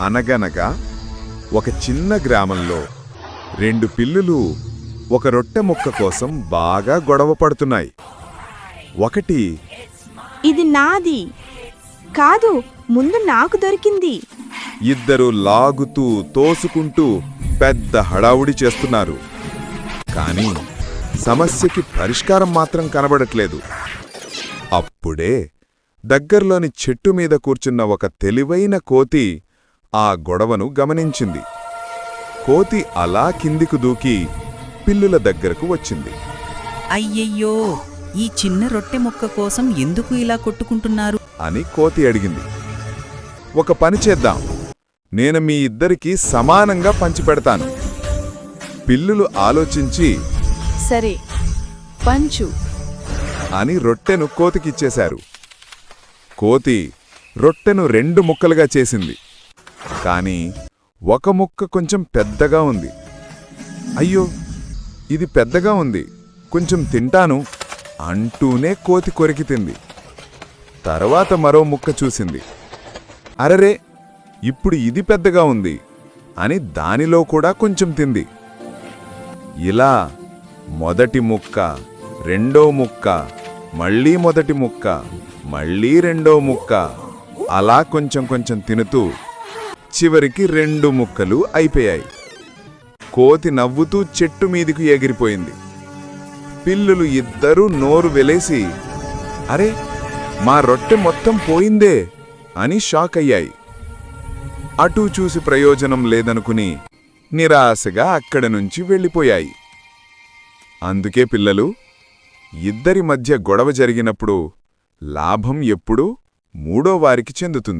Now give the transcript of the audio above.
అనగనగా ఒక చిన్న గ్రామంలో రెండు పిల్లులు ఒక రొట్టె ముక్క కోసం బాగా గొడవ పడుతున్నాయి. ఒకటి ఇది నాది. కాదు ముందు నాకు దొరికింది. ఇద్దరు లాగుతూ తోసుకుంటూ పెద్ద హడావుడి చేస్తున్నారు. కానీ సమస్యకి పరిష్కారం మాత్రం కనబడట్లేదు. అప్పుడే దగ్గర్లోని చెట్టు మీద కూర్చున్న ఒక తెలివైన కోతి ఆ గొడవను గమనించింది. కోతి అలా కిందికి దూకి పిల్లుల దగ్గరకు వచ్చింది. అయ్యయ్యో ఈ చిన్న రొట్టె ముక్క కోసం ఎందుకు ఇలా కొట్టుకుంటున్నారు? అని కోతి అడిగింది. ఒక పని చేద్దాం. నేను మీ ఇద్దరికీ సమానంగా పంచిపెడతాను. పిల్లులు ఆలోచించి సరే పంచు. అని రొట్టెను కోతికిచ్చేశారు. కోతి రొట్టెను రెండు ముక్కలుగా చేసింది. కానీ ఒక ముక్క కొంచెం పెద్దగా ఉంది. అయ్యో ఇది పెద్దగా ఉంది. కొంచెం తింటాను అంటూనే కోతి కొరికి తింది. తర్వాత మరో ముక్క చూసింది. అరరే ఇప్పుడు ఇది పెద్దగా ఉంది అని దానిలో కూడా కొంచెం తింది. ఇలా మొదటి ముక్క రెండో ముక్క మళ్ళీ మొదటి ముక్క మళ్ళీ రెండో ముక్క అలా కొంచెం కొంచెం తినుతూ చివరికి రెండు ముక్కలు అయిపోయాయి. కోతి నవ్వుతూ చెట్టు మీదికి ఎగిరిపోయింది. పిల్లులు ఇద్దరూ నోరు వెలేసి అరే మా రొట్టె మొత్తం పోయిందే అని షాక్ అయ్యాయి. అటూ చూసి ప్రయోజనం లేదనుకుని నిరాశగా అక్కడి నుంచి వెళ్ళిపోయాయి. అందుకే పిల్లలు ఇద్దరి మధ్య గొడవ జరిగినప్పుడు లాభం ఎప్పుడూ మూడో వారికి చెందుతుంది.